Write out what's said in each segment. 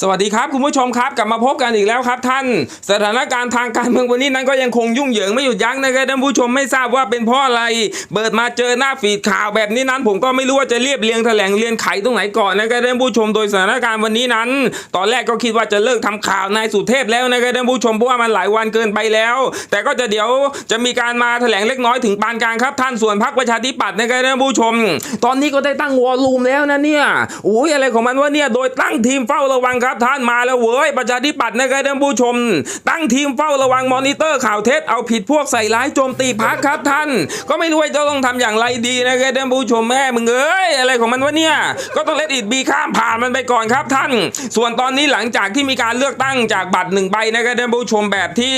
สวัสดีครับคุณผู้ชมครับ กลับมาพบกันอีกแล้วครับท่าน สถานการณ์ทางการเมืองวันนี้นั้นก็ยังคงยุ่งเหยิงไม่หยุดยั้งนะครับท่านผู้ชมไม่ทราบว่าเป็นเพราะอะไร เปิดมาเจอหน้าฟีดข่าวแบบนี้นั้น ผมก็ไม่รู้ว่าจะเรียบเรียงแถลงเรียนไขตรงไหนก่อนนะครับท่านผู้ชมโดยสถานการณ์วันนี้นั้น ตอนแรกก็คิดว่าจะเลิกทำข่าวนายสุเทพแล้วนะครับท่านผู้ชมเพราะว่ามันหลายวันเกินไปแล้ว แต่ก็จะเดี๋ยวจะมีการมาแถลงเล็กน้อยถึงปานกลางครับ ท่านส่วนพรรคประชาธิปัตย์นะครับท่านผู้ชม ตอนนี้ก็ได้ตั้งวอลลุ่มแล้วนะเนี่ยโอ้ยอะไรของมันวะเนี่ยโดยตั้งทีมเฝ้าระวังครับท่านมาแล้วเว้ยประชาธิปัตย์นะครับท่านผู้ชม ตั้งทีมเฝ้าระวังมอนิเตอร์ข่าวเท็จเอาผิดพวกใส่ร้ายโจมตีพักครับท่าน ก็ไม่รู้ว่าจะต้องทำอย่างไรดีนะครับท่านผู้ชมแม่มึงเอ้ยอะไรของมันวะเนี่ยก็ต้องเลดอิดบีข้ามผ่านมันไปก่อนครับท่าน ส่วนตอนนี้หลังจากที่มีการเลือกตั้งจากบัตรหนึ่งใบนะครับท่านผู้ชมแบบที่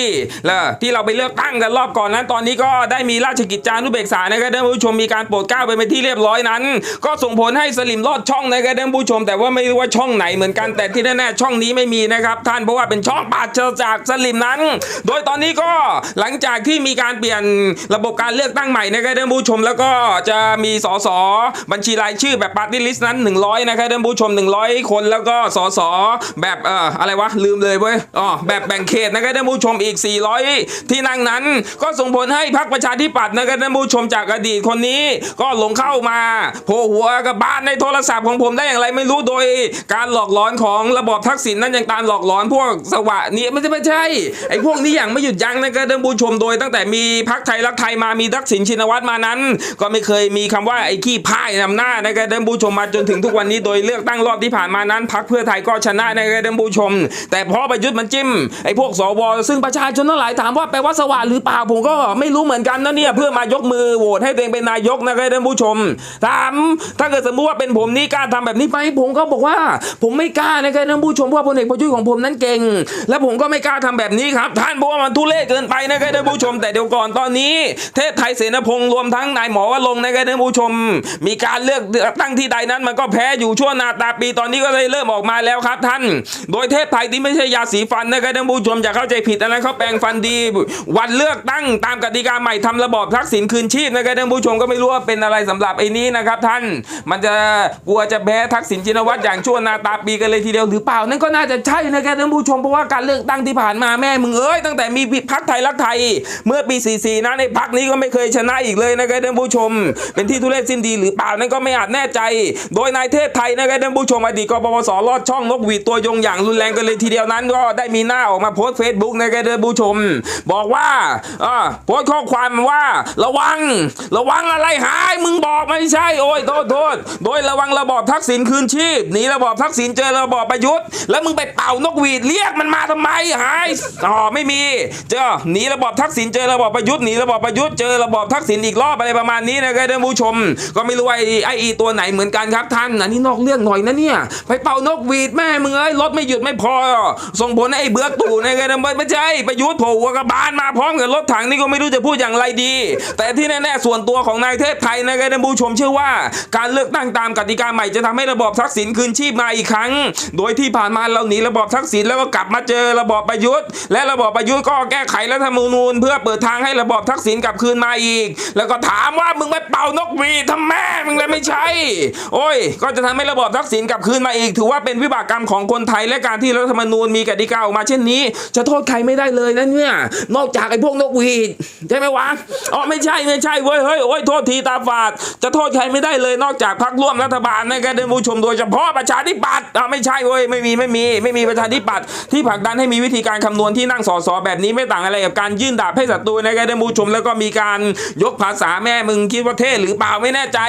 ละที่เราไปเลือกตั้งกันรอบก่อนนั้น ตอนนี้ก็ได้มีราชกิจจานุเบกษานะครับท่านผู้ชมมีการโปรดเกล้าไปเป็นที่เรียบร้อยนั้น ก็ส่งผลให้สลิมรอดช่องนะครับท่านผู้ชม แต่ว่าไม่รู้ว่าช่องไหนเหมือนกันแต่ที่แน่ๆช่องนี้ไม่มีนะครับท่านเพราะว่าเป็นช่องปราศจากสลิมนั้น โดยตอนนี้ก็หลังจากที่มีการเปลี่ยนระบบการเลือกตั้งใหม่นะครับท่านผู้ชมแล้วก็จะมีสสบัญชีรายชื่อแบบปาร์ตี้ลิสต์นั้น 100นะครับท่านผู้ชม 100 คนแล้วก็สสแบบเอ่ออะไรวะลืมเลยเว้ยอ๋อแบบแบ่งเขตนะครับท่านผู้ชมอีก 400 ที่นั่งนั้น ก็ส่งผลให้พรรคประชาธิปัตย์นะครับท่านผู้ชมจากอดีตคนนี้ก็หลงเข้ามาโผล่หัวกับบ้านในโทรศัพท์ของผมได้อย่างไรไม่รู้โดยการหลอกหลอนของระบอบทักษิณนั้นยังตามหลอกหลอนพวกสวะนี่ไม่ใช่ไม่ใช่ไอ้พวกนี้อย่างไม่หยุดยั้งนะครับท่านผู้ชมโดย ตั้งแต่มีพรรคไทยรักไทยมามีทักษิณชินวัตรมานั้น ก็ไม่เคยมีคำว่าไอ้ขี้พ่ายนำหน้านะครับท่านผู้ชมมาจนถึงทุกวันนี้โดยเลือกตั้งรอบที่ผ่านมานั้นพรรคเพื่อไทยก็ชนะนะครับท่านผู้ชม แต่พราะประยุทธ์มันจิ้มไอ้พวกสวซึ่งประชาชนทั้งหลายถามว่าแปลว่าสวะหรือเปล่าผมก็ไม่รู้เหมือนกันนะเนี่ยเพื่อมายกมือโหวตให้ตัวเองเป็นนายกนะครับท่านผู้ชมถามถ้าเกิดสมมติว่าเป็นผมนี่กล้าทำแบบนี้ไหมผมก็บอกว่า ผมไม่กล้านะครับานผู้ชมเพราะว่าพลเอกประยุทธ์ของผมนั้นเก่ง และผมก็ไม่กล้าทำแบบนี้ครับ ท่านเพราะว่ามันทุเรศเกินไปนะครับท่านผู้ชม แต่เดี๋ยวก่อนตอนนี้ เทพไทยเสนาพงษ์รวมทั้งนายหมอวรงค์นะครับท่านผู้ชม มีการเลือกตั้งที่ใดนั้นมันก็แพ้อยู่ชั่วนาตาปีตอนนี้ก็เลยเริ่มออกมาแล้วครับท่าน โดยเทพไทยที่ไม่ใช่ยาสีฟันนะครับท่านผู้ชมอย่าเข้าใจผิดอันนั้นเขาแปลงฟันดี วันเลือกตั้งตามกติกาใหม่ทำระบอบทักษิณคืนชีพนะครับท่านผู้ชมก็ไม่รู้ว่าเป็นอะไรสำหรับไอ้นี้นะครับท่าน มันจะกลัวจะแพ้ทักษิณชินวัตรอย่างชั่วนาตาปีกันเลยทีเดียวหรือเปล่านั่นก็น่าจะใช่นะครับท่านผู้ชมเพราะว่าการเลือกตั้งที่ผ่านมาแม่มึงเอ้ยตั้งแต่มีพักไทยรักไทย เมื่อปี 44นะในพักนี้ก็ไม่เคยชนะอีกเลยนะครับท่านผู้ชม เป็นที่ทุเรศสิ้นดีหรือเปล่านั่นก็ไม่อาจแน่ใจ โดยนายเทพไทยนะครับท่านผู้ชมอดีตกปปสลอดช่องนกหวีดตัวยงอย่างรุนแรงกันเลยทีเดียวนั้น ก็ได้มีหน้าออกมาโพสต์เฟซบุ๊กนะครับท่านผู้ชม บอกว่าอ่าโพสต์ข้อความว่าระวัง ระวังอะไรหายมึงบอกไม่ใช่โอ้ยโทษโทษโดยระวังระบอบทักษิณคืนชีพหนีระบอบทักษิณเจอระบอบประยุทธ์แล้วมึงไปเป่านกหวีดเรียกมันมาทำไมหายอ๋อไม่มี เจอหนีระบอบทักษิณเจอระบอบประยุทธ์หนีระบอบประยุทธ์เจอระบอบทักษิณอีกรอบอะไรประมาณนี้นะครับท่านผู้ชม ก็ไม่รู้ไอ้ไอ้อีตัวไหนเหมือนกันครับท่านอันนี้นอกเรื่องหน่อยนะเนี่ยไปเป่านกหวีดแม่มึงเอ้ยรถไม่หยุดไม่พอ ส่งผลให้ไอ้เบือกตู่นะครับไม่ใช่ประยุทธ์โผล่วกระบาลมาพร้อมกับรถถังนี่ก็ไม่รู้จะพูดอย่างไรดี แต่ที่แน่ๆส่วนตัวของนายเทพไทยนะครับท่านผู้ชมเชื่อว่า การเลือกตั้งตามกติกาใหม่จะทำให้ระบอบทักษิณคืนชีพมาอีกครั้ง โดยที่ที่ผ่านมาเราหนีระบอบทักษิณแล้วก็กลับมาเจอระบอบประยุทธ์ และระบอบประยุทธ์ก็แก้ไขรัฐธรรมนูญ เพื่อเปิดทางให้ระบอบทักษิณกลับคืนมาอีก แล้วก็ถามว่ามึงไปเป่านกหวีดทำแม่มึงเลยไม่ใช่โอ้ย ก็จะทำให้ระบอบทักษิณกลับคืนมาอีก ถือว่าเป็นวิบากกรรมของคนไทยและการที่รัฐธรรมนูญมีกติกาออกมาเช่นนี้ จะโทษใครไม่ได้เลยนะเนี่ยนอกจากไอ้พวกนกหวีดใช่ไหมวะอ๋อไม่ใช่ไม่ใช่เว้ยเฮ้ยโอ้ยโทษทีตาฝาดจะโทษใครไม่ได้เลยนอกจากพรรคร่วมรัฐบาลนะครับท่านผู้ชมโดยเฉพาะประชาธิปัตย์อ่าไม่ใช่เว้ยไม่มีไม่มีไม่มีประชาธิปัตย์ที่ผลักดันให้มีวิธีการคำนวณที่นั่งสอสอแบบนี้ไม่ต่างอะไรกับการยื่นดาบให้ศัตรูนะครับท่านผู้ชมแล้วก็มีการยกภาษาแม่มึงคิดว่าเท่หรือเปล่าไม่แน่ใจ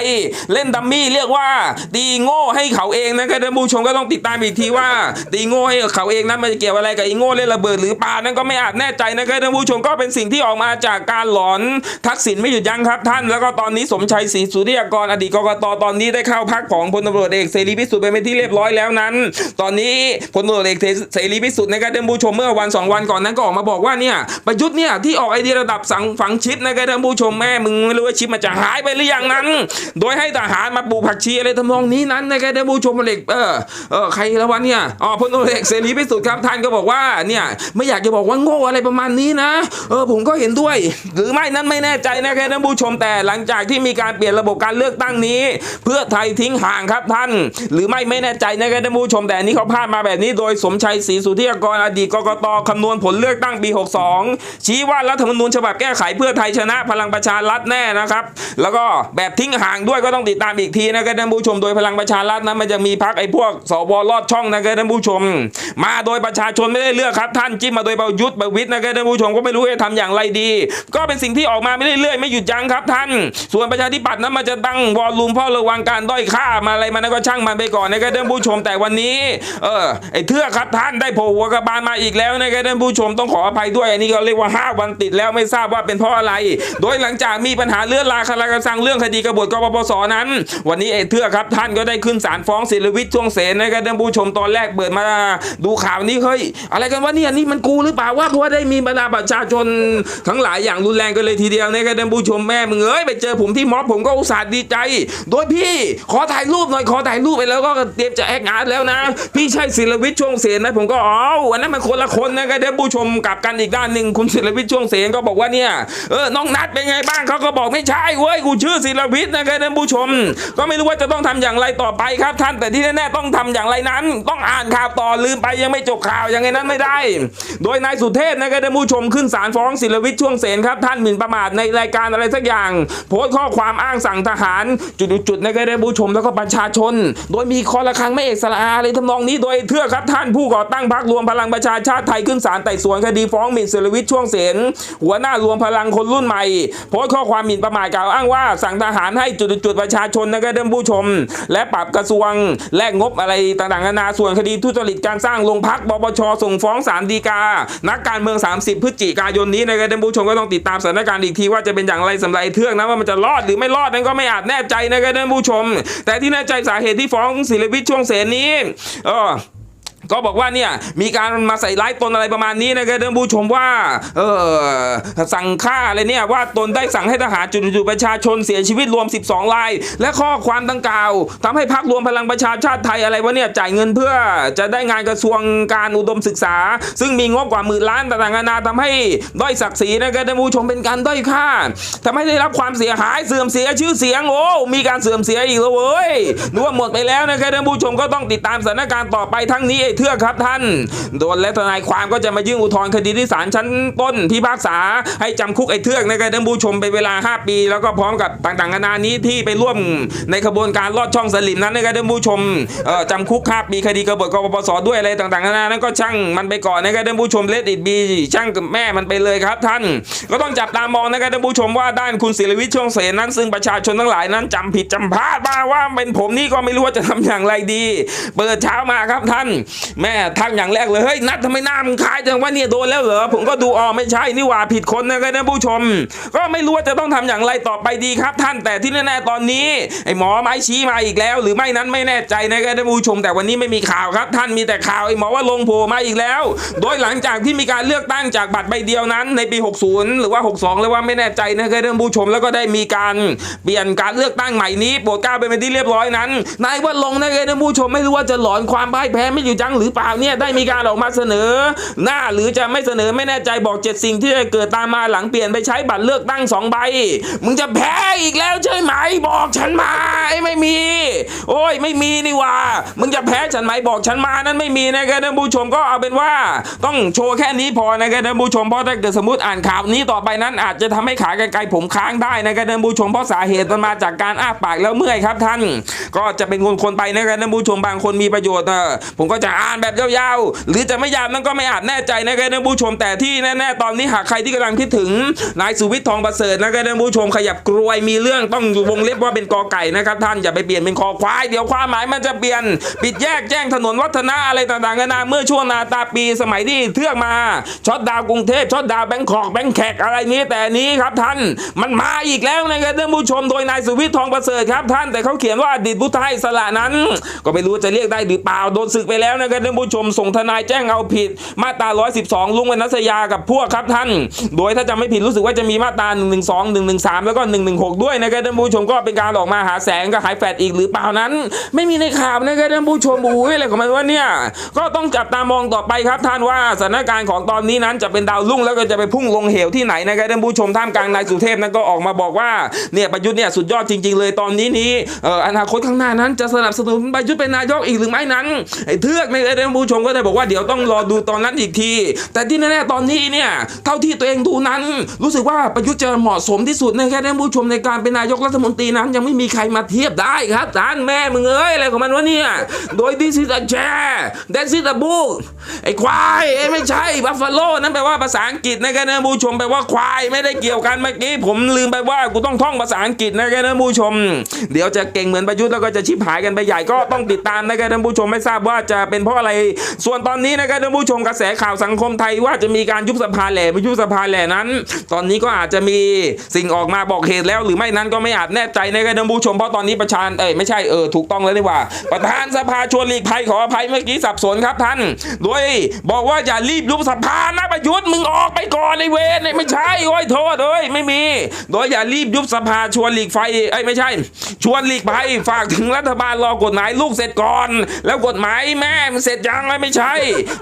เล่นดัมมี่เรียกว่าตีโง่ให้เขาเองนะครับท่านผู้ชมก็ต้องติดตามอีกทีว่า ตีโง่ให้เขาเองนั้นมันจะเกี่ยวอะไรกับอ้โง่เล่นระเบิดหรือเปล่านั่นก็ไม่อาจแน่ใจนะครับท่านผู้ชมก็เป็นสิ่งที่ออกมาจากการหลอนทักษิณไม่หยุดยั้งครับท่าน แล้วก็ตอนนี้สมชัยศรีสุริยากรอดีตกกตตอนนี้ได้เข้าพักของพลตำรวจเอกเสรีพิสุทธิ์ไปเป็นที่เรียบร้อยแล้วนั้นตอนนี้พลตำรวจเอกเสรีพิสุทธิ์นะครับท่านผู้ชมเมื่อวันสองวันก่อนนั้นก็ออกมาบอกว่าเนี่ยประยุทธ์เนี่ยที่ออกไอเดียระดับสังฝังชิปนะครับท่านผู้ชมแม่มึงไม่รู้ว่าชิปมันจะหายไปหรือยังนั้น โดยให้ทหารมาปลูกผักชีอะไรทำนองนี้นั้นนะครับท่านผู้ชมพลเอกเออเออใครละวันเนี่ยอ๋อพลตำรวจเอกเสรีพิสุทธิ์ครับท่านก็บอกว่าเนี่ยไม่อยากจะบอกว่าโง่อะไรประมาณนี้นะเออผมก็เห็นด้วย หรือไม่นั้นไม่แน่ใจนะครับท่านผู้ชมแต่หลังจากที่มีการเปลี่ยนระบบการเลือกตั้งนี้ เพื่อไทยทิ้งห่างครับท่าน หรือไม่ไม่แน่ใจนะครับท่านผู้ชมแต่นี้เขาพาดมาแบบนี้โดยสมชัยศรีสุทธิยกรอดีตกกตคำนวณผลเลือกตั้งปี 62 ชี้ว่ารัฐธรรมนูญฉบับแก้ไขเพื่อไทยชนะพลังประชารัฐแน่นะครับ แล้วก็แบบทิ้งห่างด้วยก็ต้องติดตามอีกทีนะครับท่านผู้ชมโดยพลังประชารัฐนั้นมันจะมีพักไอ้พวกสวลอดช่องนะครับท่านผู้ชม มาโดยประชาชนไม่ได้เลือกครับ ท่านจิ้มมาโดยประยุทธ์ประวิทย์นะครับท่านผู้ชมก็ไม่รู้จะทำอย่างไรดี ก็เป็นสิ่งที่ออกมาไม่เรื่อยๆไม่หยุดยั้งครับท่าน ส่วนประชาธิปัตย์นั้นมันจะตั้งวอลลุ่มเฝ้าระวังการด้อยค่ามาอะไรมันนนก็ช่างมันไปก่อนนะครับท่านผู้ชมแต่วันนี้เออไอ้เทือกครับท่านได้โผล่หัวกระบาลมาอีกแล้วนะครับท่านผู้ชมต้องขออภัยด้วยอันนี้ก็เรียกว่าห้าวันติดแล้วไม่ทราบว่าเป็นเพราะอะไร โดยหลังจากมีปัญหาเลื่อนลาคาราคาซังเรื่องคดีกบฏกปปสนั้น วันนี้ไอ้เทือกครับท่านก็ได้ขึ้นศาลฟ้องศิลวิทย์ช่วงเสนนะครับท่านผู้ชมตอนแรกเปิดมาดูข่าวนี้เฮ้ยอะไรกันวะเนี่ยนี่มันกูหรือเปล่าว่าเพราะว่าได้มีบรรดาประชาชนทั้งหลายอย่างรุนแรงกันเลยทีเดียวนะครับท่านผู้ชมแม่มึงเอ้ยไปเจอผมที่ม็อบผมก็อุตส่าห์ดีใจ โดยพี่ขอถ่ายรูปหน่อยขอถ่ายรูปไปแล้วก็เตรียมจะแอคงานแล้วนะพี่ใช่ศิลวิทย์ช่วงเสนนะผมก็อ๋ออันนั้นมันคนละคนนะครับท่านผู้ชมกลับกันอีกด้านหนึ่งคุณศิลวิทย์ช่วงเสนก็บอกว่าเนี่ยเออน้องนัดเป็นไงบ้างเขาก็บอกไม่ใช่เว้ยกูชื่อศิลวิทย์นะครับท่านผู้ชม ก็ไม่รู้ว่าจะต้องทำอย่างไรต่อไปครับท่านแต่ที่แน่ๆต้องทำอย่างไรนั้น ต้องอ่านข่าวต่อลืมไปยังไม่จบข่าวอย่างไงนั้นไม่ได้ โดยนายสุเทพนะครับท่านผู้ชมขึ้นศาลฟ้องศิลวิทย์ช่วงเสนครับท่านหมิ่นประมาทในรายการอะไรสักอย่าง โพสต์ข้อความอ้างสั่งทหาร จุดๆนะครับท่านผู้ชมแล้วก็ประชาชน โดยมีคอระฆังไม่เอกสรอะไรทำนองนี้โดยเทือกครับท่านผู้ก่อตั้งพรรครวมพลังประชาชาติไทยขึ้นศาลไต่สวนคดีฟ้องหมิ่นศิลวิทย์ช่วงเสนหัวหน้ารวมพลังคนรุ่นใหม่ โพสต์ข้อความหมิ่นประมาทกล่าวอ้างว่า สั่งทหารให้จุดๆประชาชนนะครับท่านผู้ชม และปรับกระทรวงแลกงบอะไรต่างๆนานาส่วนคดีทุจริตการสร้างโรงพักปปชส่งฟ้องศาลฎีกา นักการเมือง 30 พฤศจิกายนนี้นะครับท่านผู้ชมก็ต้องติดตามสถานการณ์อีกทีว่าจะเป็นอย่างไรสำหรับไอ้เทือกนะว่ามันจะรอดหรือไม่รอดนั้นก็ไม่อาจแน่ใจนะครับท่านผู้ชม แต่ที่แน่ใจสาเหตุที่ฟ้องศิลวิทย์ช่วงเสนนี้เออ ก็บอกว่าเนี่ยมีการมาใส่ร้ายตนอะไรประมาณนี้นะครับท่านผู้ชมว่าเออสั่งฆ่าอะไรเนี่ยว่าตนได้สั่งให้ทหารจุดๆประชาชนเสียชีวิตรวม 12 ราย และข้อความดังกล่าวทำให้พรรครวมพลังประชาชาติไทยอะไรวะเนี่ยจ่ายเงินเพื่อจะได้งานกระทรวงการอุดมศึกษา ซึ่งมีงบกว่าหมื่นล้านต่างๆนานาทำให้ด้อยศักดิ์ศรีนะครับท่านผู้ชมเป็นการด้อยค่าทำให้ได้รับความเสียหายเสื่อมเสียชื่อเสียงโอ้มีการเสื่อมเสียอีกแล้วเว้ยนึกว่าหมดไปแล้วนะครับท่านผู้ชมก็ต้องติดตามสถานการณ์ต่อไปทั้งนี้เทือกครับท่าน โดนและทนายความก็จะมายื่นอุทธรณ์คดีที่ศาลชั้นต้นพิพากษาให้จำคุกไอ้เทือกนะครับท่านผู้ชมเป็นเวลา 5 ปี แล้วก็พร้อมกับต่างๆนานานี้ที่ไปร่วมในขบวนการลอดช่องสลิมนั้นนะครับท่านผู้ชมจำคุก 5 ปีคดีกบฏกปปสด้วยอะไรต่างๆนานานั้นก็ช่างมันไปก่อนนะครับท่านผู้ชมเลดอิดบีช่างกับแม่มันไปเลยครับท่าน ก็ต้องจับตามองนะครับท่านผู้ชมว่าด้านคุณศิริวิทย์ช่วงเสนนั้น ซึ่งประชาชนทั้งหลายนั้นจำผิดจำพลาดบ้างว่าเป็นผมนี่ก็ไม่รู้ว่าจะทำอย่างไรดี เปิดเช้ามาครับท่านแม่ทักอย่างแรกเลยเฮ้ยนัดทำไมหน้ามึงคล้ายจังว่าเนี่ยโดนแล้วเหรอผมก็ดูออกไม่ใช่นี่หว่าผิดคนนะครับท่านผู้ชม ก็ไม่รู้ว่าจะต้องทำอย่างไรต่อไปดีครับ ท่านแต่ที่แน่ๆตอนนี้ไอ้หมอไม้ชี้มาอีกแล้ว หรือไม่นั้นไม่แน่ใจนะครับท่านผู้ชม แต่วันนี้ไม่มีข่าวครับ ท่านมีแต่ข่าวไอ้หมอว่าลงโผล่มาอีกแล้ว โดยหลังจากที่มีการเลือกตั้งจากบัตรใบเดียวนั้น ในปี 60 หรือว่า 62 เลยว่าไม่แน่ใจนะครับท่านผู้ชมแล้วก็ได้มีการเปลี่ยนการเลือกตั้งใหม่นี้โปรดกล้าไปเป็นที่เรียบร้อยนั้นนายว่าลงนะครับท่านผู้ชมไม่รู้ว่าจะหลอนความพ่ายแพ้ไม่อยู่จังหรือเปล่าเนี่ยได้มีการออกมาเสนอ หน้าหรือจะไม่เสนอไม่แน่ใจบอกเจ็ดสิ่งที่จะเกิดตามมาหลังเปลี่ยนไปใช้บัตรเลือกตั้งสองใบมึงจะแพ้อีกแล้วใช่ไหมบอกฉันมา ไอ้ไม่มี โอ้ยไม่มีนี่ว่ามึงจะแพ้ฉันไหมบอกฉันมานั้นไม่มีนะครับท่านผู้ชมก็เอาเป็นว่า ต้องโชว์แค่นี้พอนะครับท่านผู้ชมเพราะถ้าเกิดสมมติอ่านข่าวนี้ต่อไปนั้น อาจจะทำให้ขาไกลๆผมค้างได้นะครับท่านผู้ชมเพราะสาเหตุมันมาจากการอ้าปากแล้วเมื่อยครับท่าน ก็จะเป็นคนๆไปนะครับท่านผู้ชมบางคนมีประโยชน์เออผมก็จะอ่านแบบยาวๆหรือจะไม่ยาวนั้นก็ไม่อาจแน่ใจนะครับท่านผู้ชมแต่ที่แน่ๆตอนนี้หากใครที่กำลังคิดถึงนายสุวิทย์ทองประเสริฐนะครับท่านผู้ชมขยับกรวยมีเรื่องต้องอยู่วงเล็บว่าเป็นกอไก่นะครับท่านอย่าไปเปลี่ยนเป็นคอควาย เดี๋ยวความหมายมันจะเปลี่ยน ปิดแยกแจ้งถนนวัฒนะอะไรต่างๆกันานาเมื่อช่วงนาตาปีสมัยที่เทือกมาช็อตดาวกรุงเทพช็อตดาวแบงคอกแบงแขกอะไรนี้แต่นี้ครับท่านมันมาอีกแล้วนะครับท่านผู้ชมโดยนายสุวิทย์ทองประเสริฐครับท่านแต่เขาเขียนว่าอดีตผู้ไทยสละนั้น ก็ไม่รู้จะเรียกได้หรือเปล่าโดนศึกไปแล้วนะครับท่านผู้ชมส่งทนายแจ้งเอาผิด มาตรา 112 ลุงวรรณัสยากับพวกครับท่าน โดยถ้าจำไม่ผิดรู้สึกว่าจะมีมาตรา 112 113 แล้วก็ 116 ด้วยนะครับท่านผู้ชมก็เป็นการออกมาหาแสงกับหายแฟดอีกหรือเปล่านั้น ไม่มีในข่าวนะครับท่านผู้ชมอุ้ยอะไรของมันวะเนี่ยก็ต้องจับตามองต่อไปครับท่านว่าสถานการณ์ของตอนนี้นั้นจะเป็นดาวรุ่งแล้วก็จะไปพุ่งลงเหวที่ไหนนะครับท่านผู้ชมท่ามกลางนายสุเทพนั้นก็ออกมาบอกว่าเนี่ยประยุทธ์เนี่ยสุดยอดจริง ๆ เลยตอนนี้นี้อนาคตข้างหน้านั้นจะสนับสนุนประยุทธ์เป็นนายกอีกหรือไม่นั้นไอ้เทือกในท่านผู้ชมก็ได้บอกว่าเดี๋ยวต้องรอดูตอนนั้นอีกที แต่ที่แน่ๆตอนนี้เนี่ยเท่าที่ตัวเองดูนั้น รู้สึกว่าประยุทธ์จะเหมาะสมที่สุดนะครับท่านผู้ชมในการเป็นนายกรัฐมนตรีนั้นยังไม่มีใครมาเทีียบได้ครับท่านแม่มึงเอ้ยอะไรของมันวะเนี่ย โดย this is a chair that is a book ไอ้ควายเอ้ไม่ใช่บัฟฟาโลนั่นแปลว่าภาษาอังกฤษนะครับท่านผู้ชมแปลว่าควายไม่ได้เกี่ยวกันเมื่อกี้ผมลืมไปว่ากูต้องท่องภาษาอังกฤษนะครับท่านผู้ชม เดี๋ยวจะเก่งเหมือนประยุทธ์แล้วก็จะชิบหายกันไปใหญ่ก็ต้องติดตามนะครับท่านผู้ชมไม่ทราบว่าจะเป็นเพราะอะไร ส่วนตอนนี้นะครับท่านผู้ชมกระแสข่าวสังคมไทยว่าจะมีการยุบสภาแหล่ไม่ยุบสภาแหล่นั้น ตอนนี้ก็อาจจะมีสิ่งออกมาบอกเหตุแล้ว หรือไม่นั้นก็ไม่อาจแน่ใจนะครับท่านผู้ชมเพราะตอนนี้ประชานเอ้ยไม่ใช่เออถูกต้องแล้วนี่ว่า ประธานสภาชวนหลีกภัยขออภัยเมื่อกี้สับสนครับท่านโดยบอกว่าอย่ารีบยุบสภานะประยุทธ์มึงออกไปก่อนในเวรไม่ใช่โอ้ยโทษเอ้ยไม่มี โดยอย่ารีบยุบสภาชวนหลีกไฟเอ้ยไม่ใช่ ชวนหลีกภัยฝากถึงรัฐบาลรอกฎหมายลูกเสร็จก่อน แล้วกฎหมายแม่มันเสร็จยังไงไม่ใช่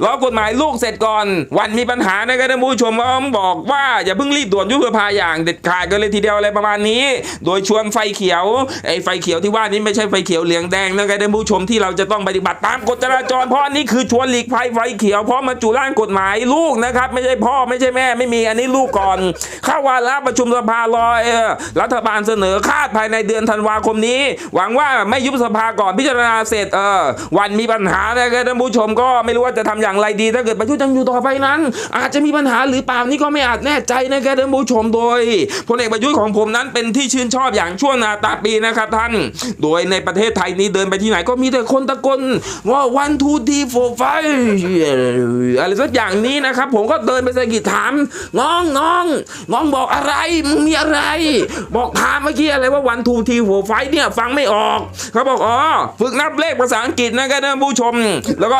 รอกฎหมายลูกเสร็จก่อน วันมีปัญหานะครับท่านผู้ชมก็บอกว่าอย่าเพิ่งรีบด่วนยุบสภาอย่างเด็ดขาดกันเลยทีเดียวอะไรประมาณนี้ โดยชวนไฟเขียวไอ้ไฟเขียวที่ว่านี้ไม่ใช่ไฟเขียวเหลืองแดงนะครับท่านผู้ชมที่เราจะต้องปฏิบัติตามกฎจราจร เพราะอันนี้คือชวนหลีกภัยไฟเขียวเพราะมาจุร่างกฎหมายลูกนะครับ ไม่ใช่พ่อไม่ใช่แม่ไม่มีอันนี้ลูกก่อนเข้าวาระประชุมสภารอเออรัฐบาลเสนอคาดภายในเดือนธันวาคมนี้ หวังว่าไม่ยุบสภาก่อนพิจารณาเสร็จเออวันมีปัญหานะครับท่านผู้ชมก็ไม่รู้ว่าจะทำอย่างไรดีถ้าเกิดประยุทธ์ยังอยู่ต่อไปนั้น อาจจะมีปัญหาหรือเปล่านี่ก็ไม่อาจแน่ใจนะครับท่านผู้ชมโดยพลเอกประยุทธ์ของผมนั้นเป็นที่ชื่นชอบอย่างชั่วนาตาปีนะครับท่าน โดยในประเทศไทยนี้เดินไปที่ไหนก็มีแต่คนตะโกนว่า one two three four five อะไรสักอย่างนี้นะครับ ผมก็เดินไปสะกิดถามน้องน้องน้องบอกอะไรมึงมีอะไร บอกถามเมื่อกี้อะไรว่า one two three four five เนี่ยฟังไม่ออกเขาบอกอ๋อฝึกนับเลขภาษาอังกฤษนะครับท่านผู้ชม แล้วก็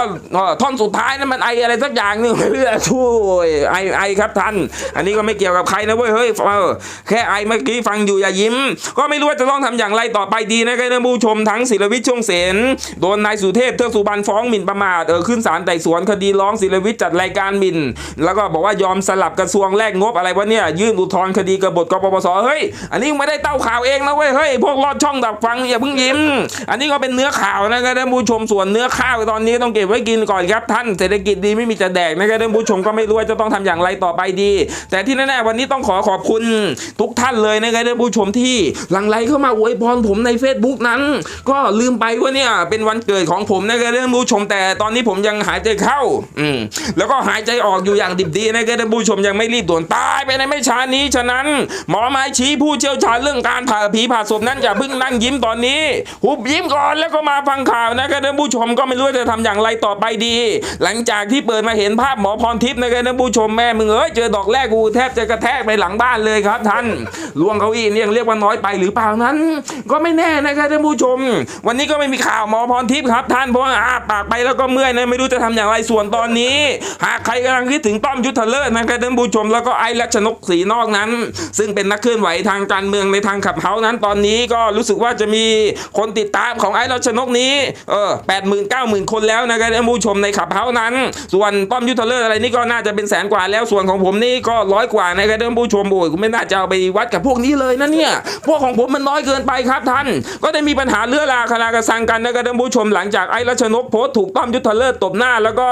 ท่อนสุดท้ายนั้นมันไออะไรสักอย่างนึงเพื่อช่วยไอไอครับท่าน อันนี้ก็ไม่เกี่ยวกับใครนะเว้ยเฮ้ยเออแค่ไอเมื่อกี้ฟังอยู่อย่ายิ้ม ก็ไม่รู้ว่าจะต้องทำอย่างไรต่อไปดีนะครับท่านผู้ชมทั้งศิลวิทย์ช่วงเสนโดนนายสุเทพเทือกสุบรรณฟ้องหมิ่นประมาทเออขึ้นศาลไต่สวนคดีร้องศิลวิทย์จัดรายการหมิ่น แล้วก็บอกว่ายอมสลับกระทรวงแลกงบอะไรวะเนี่ยยื่นอุทธรณ์คดีกบฏกปปสเฮ้ยอันนี้ไม่ได้เต้าข่าวเองนะเว้ยเฮ้ยพวกลอดช่องดักฟังอย่าเพิ่งยิ้ม อันนี้ก็เป็นเนื้อข่าวนะครับท่านผู้ชมส่วนเนื้อข้าวตอนนี้ต้องเก็บไว้กินก่อนครับท่านเศรษฐกิจดีไม่มีจะแดกนะครับท่านผู้ชมก็ไม่รู้ว่าจะต้องทำอย่างไรต่อไปดี แต่ที่แน่ๆวันนี้ต้องขอขอบคุณทุกท่านเลยนะครับท่านผู้ชมที่หลั่งไหลเข้ามาอวยพรผมใน Facebook นั้น ก็ลืมไปว่าเนี่ยเป็นวันเกิดของผมนะครับท่านผู้ชมแต่ตอนนี้ผมยังหายใจเข้าอืมแล้วก็หายใจออกอยู่อย่างดิบดีนะครับท่านผู้ชมยังไม่รีบด่วนตายไปในไม่ช้านี้ฉะนั้น หมอไม้ชี้ผู้เชี่ยวชาญเรื่องการผ่าผีผ่าศพนั้นอย่าเพิ่งนั่งยิ้มตอนนี้ หุบยิ้มก่อนแล้วก็มาฟังข่าวนะครับท่านผู้ชมก็ไม่รู้จะทำอย่างไรต่อไปดี หลังจากที่เปิดมาเห็นภาพหมอพรทิพย์นะครับท่านผู้ชมแม่มึงเอ้ยเจอดอกแรกกูแทบจะกระแทกไปหลังบ้านเลยครับท่านล่วงเก้าอี้เนี่ยยังเรียกว่าน้อยไปหรือเปล่านั้น ก็ไม่แน่นะครับท่านผู้ชม วันนี้ก็ไม่มีข่าวหมอพรทิพย์ครับ ท่านเพราะว่าอาปากไปแล้วก็เมื่อยนะไม่รู้จะทำอย่างไรส่วนตอนนี้ หากใครกำลังคิดถึงต้อมยุทธเลิศนะครับท่านผู้ชมแล้วก็ไอ้รัชนกศรีนอกนั้น ซึ่งเป็นนักเคลื่อนไหวทางการเมืองในทางขับเฮานั้นตอนนี้ก็รู้สึกว่าจะมีคนติดตามของไอ้รัชนกนี้เออแปดหมื่นเก้าหมื่นคนแล้วนะครับท่านผู้ชมในขับเฮานั้น ส่วนต้อมยุทธเลิศอะไรนี่ก็น่าจะเป็นแสนกว่าแล้วส่วนของผมนี่ก็ร้อยกว่านะครับท่านผู้ชมโอ้ยกูไม่น่าจะเอาไปวัดกับพวกนี้เลยนะเนี่ยพวกของผมมันน้อยเกินไปครับท่าน ก็ได้มีปัญหาเลือราคลากระสังกันนะครับท่านผู้ชมหลังจากไอ้รัชนกโพสต์ถูกต้อมยุทธเลิศตบหน้าแล้วก็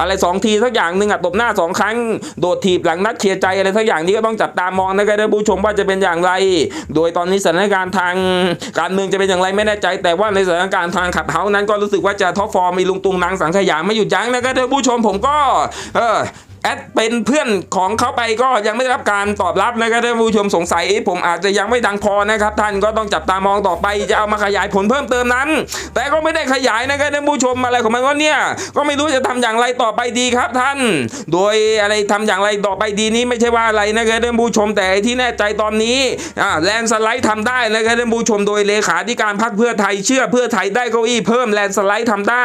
อะไรสองทีสักอย่างหนึ่งอะตบหน้าสองครั้ง โดดถีบหลังนัดเคลียร์ใจอะไรสักอย่างนี้ก็ต้องจับตามองนะครับท่านผู้ชมว่าจะเป็นอย่างไร โดยตอนนี้สถานการณ์ทางการเมืองจะเป็นอย่างไรไม่แน่ใจ แต่ว่าในสถานการณ์ทางขับเฮานั้นก็รู้สึกว่าจะท็อปฟอร์มมีลุงตุงนางสังขยาไม่หยุดยั้งนะครับท่านผู้ชมผมก็เออ แอดเป็นเพื่อนของเขาไปก็ยังไม่ได้รับการตอบรับนะครับท่านผู้ชมสงสัย ผมอาจจะยังไม่ดังพอนะครับ ท่านก็ต้องจับตามองต่อไปจะเอามาขยายผลเพิ่มเติมนั้น แต่ก็ไม่ได้ขยายนะครับท่านผู้ชมอะไรของมันว่าเนี่ยก็ไม่รู้จะทำอย่างไรต่อไปดีครับท่าน โดยอะไรทำอย่างไรต่อไปดีนี้ไม่ใช่ว่าอะไรนะครับท่านผู้ชมแต่ที่แน่ใจตอนนี้อ่าแลนสไลด์ทำได้นะครับท่านผู้ชมโดยเลขาธิการพรรคเพื่อไทยเชื่อเพื่อไทยได้เก้าอี้เพิ่มแลนสไลด์ทำได้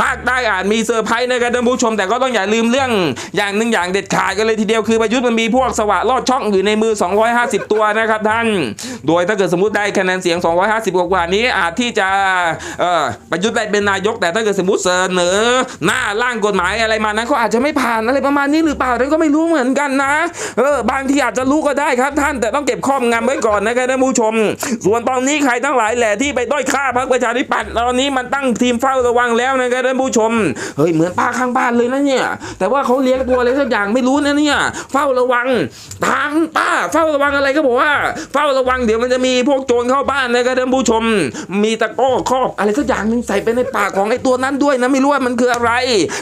ภาคใต้อาจมีเซอร์ไพรส์นะครับท่านผู้ชม แต่ก็ต้องอย่าลืมเรื่องอย่างหนึ่งอย่างเด็ดขาดกันเลยทีเดียวคือประยุทธ์มันมีพวกสวะลอดช่องอยู่ในมือ 250 ตัวนะครับท่าน โดยถ้าเกิดสมมติได้คะแนนเสียง 250 กว่านี้อาจที่จะประยุทธ์ได้เป็นนายก แต่ถ้าเกิดสมมติเสนอ หน้าร่างกฎหมายอะไรมานั้นก็อาจจะไม่ผ่านอะไรประมาณนี้หรือเปล่าท่านก็ไม่รู้เหมือนกันนะเออบางทีอาจจะรู้ก็ได้ครับท่านแต่ต้องเก็บข้อมงำไว้ก่อนนะครับท่านผู้ชม ส่วนตอนนี้ใครทั้งหลายแหละที่ไปด้อยค่าพรรคประชาธิปัตย์ตอนนี้มันตั้งทีมเฝ้าระวังแล้วนะครับท่านผู้ชมเฮ้ยเหมือนป้าข้างบ้านเลยนะเนี่ย แต่ว่าเขาเลี้ยงตัวอะไรสักอย่างไม่รู้นะเนี่ยเฝ้าระวังทางป้าเฝ้าระวังอะไรก็บอกว่า เฝ้าระวังเดี๋ยวมันจะมีพวกโจรเข้าบ้านนะครับท่านผู้ชม มีตะก้อครอบอะไรสักอย่างนึงใส่ไปในปากของไอ้ตัวนั้นด้วยนะไม่รู้ว่ามันคืออะไร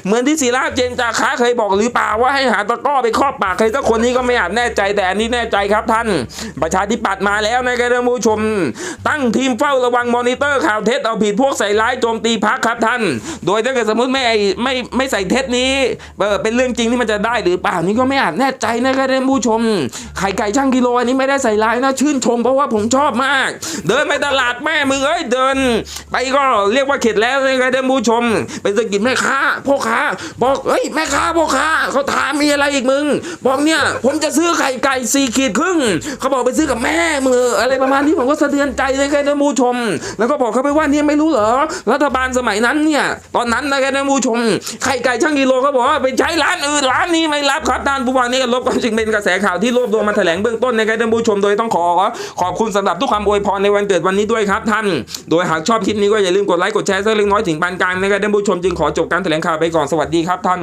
เหมือนที่ศิลาเจนจาค้าเคยบอกหรือเปล่าว่าให้หาตะก้อไปครอบปากใครสักคนนี้ก็ไม่อาจแน่ใจแต่อันนี้แน่ใจครับท่าน ประชาธิปัตย์มาแล้วนะครับท่านผู้ชม ตั้งทีมเฝ้าระวังมอนิเตอร์ข่าวเท็จเอาผิดพวกใส่ร้ายโจมตีพักครับท่าน โดยถ้าเกิดสมมติไม่ไม่ไม่ใส่เท็จนี้เออเป็นเรื่องจริงที่มันจะได้หรือเปล่านี่ก็ไม่อาจแน่ใจนะครับท่านผู้ชม ไข่ไก่ช่างกิโลอันนี้ไม่ได้ใส่ร้ายนะชื่นชมเพราะว่าผมชอบมาก เดินไปตลาดแม่มึงเอ้ยเดิน ไปก็เรียกว่าเข็ดแล้วนะครับท่านผู้ชมไปสกิดแม่ค้าพ่อค้าบอกเฮ้ยแม่ค้าพ่อค้าเขาถามมีอะไรอีกมึง บอกเนี่ยผมจะซื้อไข่ไก่สี่ขีดครึ่งเขาบอกไปซื้อกับแม่มืออะไรประมาณนี้ผมก็สะเทือนใจเลยครับท่านผู้ชม แล้วก็บอกเขาไปว่าเนี่ยไม่รู้เหรอรัฐบาลสมัยนั้นเนี่ยตอนนั้นนะครับท่านผู้ชมไข่ไก่ช่างกิโลเขาบอกว่าไปใช้ร้านอื่นร้านานนี้ไม่รับครับท่านผู้ฟังนี่ก็ลบความจริงเป็นกระแสข่าวที่รวบรวมมาแถลงเบื้องต้นในการับท่านผู้ชมโดยต้องขอ ขอบคุณสำหรับทุกความอวยพรในวันเกิดวันนี้ด้วยครับท่าน โดยหากชอบคลิปนี้ก็อย่าลืมกดไลค์กดแชร์สักเล็กน้อยถึงปานกลางนะครับท่านผู้ชมจึงขอจบการแถลงข่าวไปก่อนสวัสดีครับท่าน